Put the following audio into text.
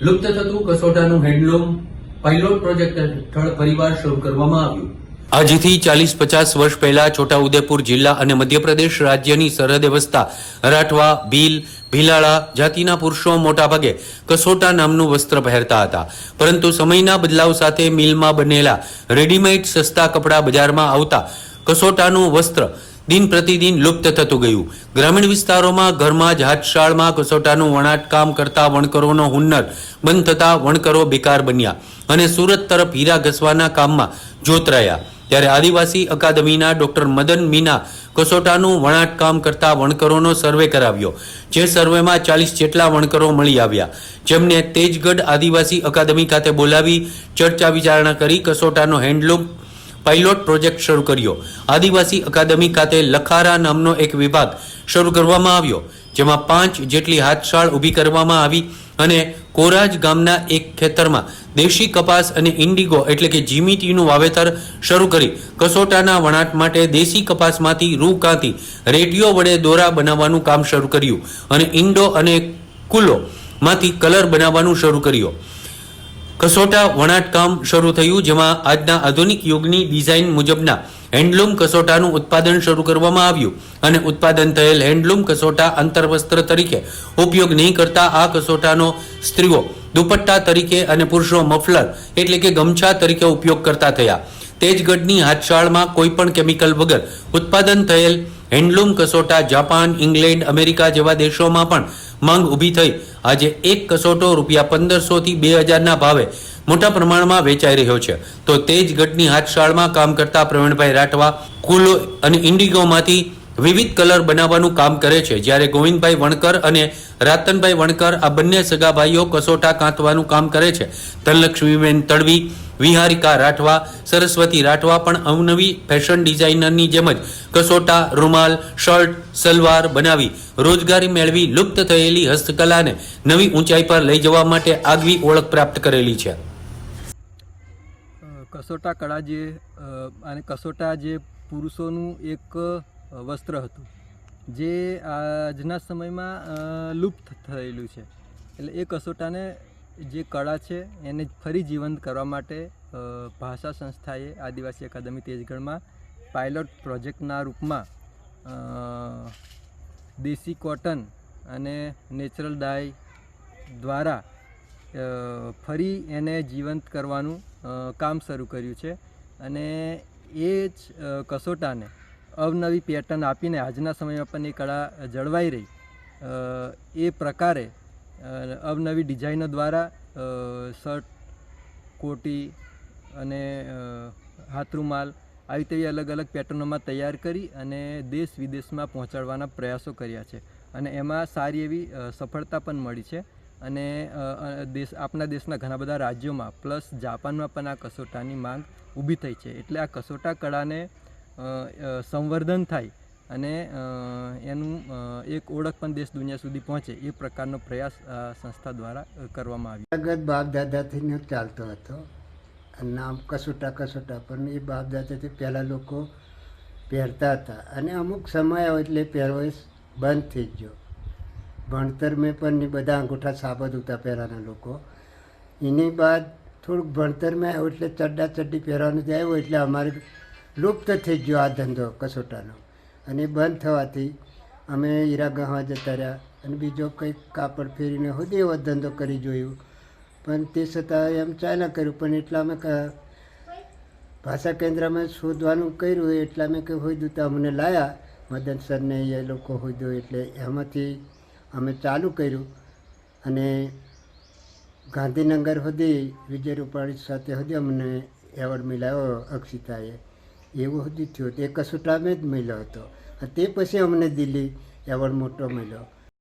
લુપ્ત થતું કસોટાનું handloom pilot project હેઠળ ફરીવાર શરૂ કરવામાં આવ્યું. આજથી ચાલીસ પચાસ વર્ષ પહેલા છોટાઉદેપુર જિલ્લા અને મધ્યપ્રદેશ રાજ્યની સરહદે વસતા રાઠવા, ભીલ, ભીલાળા જાતિના પુરુષો મોટાભાગે કસોટા નામનું વસ્ત્ર પહેરતા હતા. પરંતુ સમયના બદલાવ સાથે મિલમાં બનેલા રેડીમેડ સસ્તા કપડાં બજારમાં આવતા કસોટાનું વસ્ત્ર દિન પ્રતિદિન લુપ્ત થતું ગયું. ગ્રામીણ વિસ્તારોમાં ઘરમાં જ હાથશાળમાં કસોટાનું વણાટકામ કરતા વણકરોનો હુન્નર બંધ થતા વણકરો બેકાર બન્યા અને સુરત તરફ હીરા ઘસવાના કામમાં જોતરાયા. ત્યારે આદિવાસી અકાદમીના ડોક્ટર મદન મીના કસોટાનું વણાટકામ કરતા વણકરોનો સર્વે કરાવ્યો, જે સર્વેમાં ચાલીસ જેટલા વણકરો મળી આવ્યા. જેમને તેજગઢ આદિવાસી અકાદમી ખાતે બોલાવી ચર્ચા વિચારણા કરી કસોટાનો હેન્ડલૂમ પાયલોટ પ્રોજેક્ટ શરૂ કર્યો. આદિવાસી અકાદમી ખાતે લખારા નામનો એક વિભાગ શરૂ કરવામાં આવ્યો, જેમાં પાંચ જેટલી હાથશાળ ઊભી કરવામાં આવી અને કોરાજ ગામના એક ખેતરમાં દેશી કપાસ અને ઇન્ડિગો એટલે કે જીમીટીનું વાવેતર શરૂ કરી કસોટાના વણાટ માટે દેશી કપાસમાંથી રૂ કાંતી, રેડિયો વડે દોરા બનાવવાનું કામ શરૂ કર્યું અને ઇન્ડો અને કુલો માંથી કલર બનાવવાનું શરૂ કર્યું. કસોટા વણાટકામ શરૂ થયું, જેમાં આજના આધુનિક યુગની ડિઝાઇન મુજબના હેન્ડલૂમ કસોટાનું ઉત્પાદન શરૂ કરવામાં આવ્યું અને ઉત્પાદન થયેલ હેન્ડલૂમ કસોટા અંતરવસ્ત્ર તરીકે ઉપયોગ નહીં કરતા આ કસોટાનો સ્ત્રીઓ દુપટ્ટા તરીકે અને પુરુષો મફલર એટલે કે ગમછા તરીકે ઉપયોગ કરતા થયા. તેજગઢની હાથશાળમાં કોઈ પણ કેમિકલ વગર ઉત્પાદન થયેલ હેન્ડલૂમ કસોટા જાપાન, ઇંગ્લેન્ડ, અમેરિકા જેવા દેશોમાં પણ માંગ ઊભી થઈ. આજે એક કસોટો રૂપિયા પંદરસો થી બે હજારના ભાવે મોટા પ્રમાણમાં વેચાઈ રહ્યો છે. તો તેજગઢની હાથશાળમાં કામ કરતા પ્રવીણભાઈ રાઠવા, કુલો અને ઇન્ડિગોમાંથી વિવિધ કલર બનાવવાનું કામ કરે છે. જ્યારે ગોવિંદભાઈ વણકર અને રાતનભાઈ વણકર આ બંને સગા ભાઈઓ કસોટા કાંતવાનું કામ કરે છે. ધનલક્ષ્મીબેન તડવી, વિહારિકા રાઠવા, સરસ્વતી રાઠવા પણ અવનવી ફેશન ડિઝાઇનરની જેમ જ કસોટા, રૂમાલ, શર્ટ, સલવાર બનાવી રોજગારી મેળવી લુપ્ત થયેલી હસ્તકલાને નવી ઊંચાઈ પર લઈ જવા માટે આગવી ઓળખ પ્રાપ્ત કરેલી છે. કસોટા કળા જે અને કસોટા જે પુરુષોનું એક વસ્ત્ર હતું, જે આજના સમયમાં લુપ્ત થયેલું છે. એટલે એ કસોટાને જે કળા છે, એને ફરી જીવંત કરવા માટે ભાષા સંસ્થાએ આદિવાસી અકાદમી તેજગઢમાં પાયલોટ પ્રોજેક્ટના રૂપમાં દેશી કોટન અને નેચરલ ડાય દ્વારા ફરી એને જીવંત કરવાનું કામ શરૂ કર્યું છે. અને એ જ કસોટાને અવનવી પેટર્ન આપીને આજના સમયમાં પણ એ કળા જળવાઈ રહી. એ પ્રકારે અવનવી ડિઝાઇનો દ્વારા શર્ટ, કોટી અને હાથરૂમાલ આવી તેવી અલગ અલગ પેટર્નોમાં તૈયાર કરી અને દેશ વિદેશમાં પહોંચાડવાના પ્રયાસો કર્યા છે. અને એમાં સારી એવી સફળતા પણ મળી છે. અને દેશ આપણા દેશના ઘણા બધા રાજ્યોમાં, પ્લસ જાપાનમાં પણ આ કસોટાની માંગ ઊભી થઈ છે. એટલે આ કસોટા કળાને સંવર્ધન થાય અને એનું એક ઓળખ પણ દેશ દુનિયા સુધી પહોંચે એ પ્રકારનો પ્રયાસ સંસ્થા દ્વારા કરવામાં આવ્યો. જગત બાપ દાદાથી ન ચાલતો હતો. નામ કસોટા કસોટા પણ એ બાપ દાદાથી પહેલાં લોકો પહેરતા હતા. અને અમુક સમય આવ્યો એટલે પહેરવો બંધ થઈ ગયો. ભણતર મેં પણ બધા અંગૂઠા સાબત હતા પહેલાંના લોકો. એની બાદ થોડુંક ભણતર મેં આવ્યો એટલે ચડ્ડા ચડ્ડી પહેરવાનું જ આવ્યું એટલે અમારે લુપ્ત થઈ ગયો આ ધંધો કસોટાનો. અને બંધ થવાથી અમે ગહવા જતા રહ્યા અને બીજો કંઈક કાપડ ફેરીને સુધી એવો ધંધો કરી જોયું. પણ તે છતાં એમ ચાલ્યા કર્યું, પણ એટલા અમે ક- ભાષા કેન્દ્રમાં શોધવાનું કર્યું એટલા મેં કંઈ હોઈ તો અમને લાયા. મદન સરને એ લોકો હોઈ એટલે એમાંથી અમે ચાલુ કર્યું. અને ગાંધીનગર સુધી વિજય રૂપાણી સાથે સુધી અમને એવોર્ડ મિલાવ્યો અક્ષિતાએ. એવું સુધી થયો. તે કસોટા મેં જ મળ્યો હતો. તે પછી અમને દિલ્હી એવોર્ડ મોટો મળ્યો.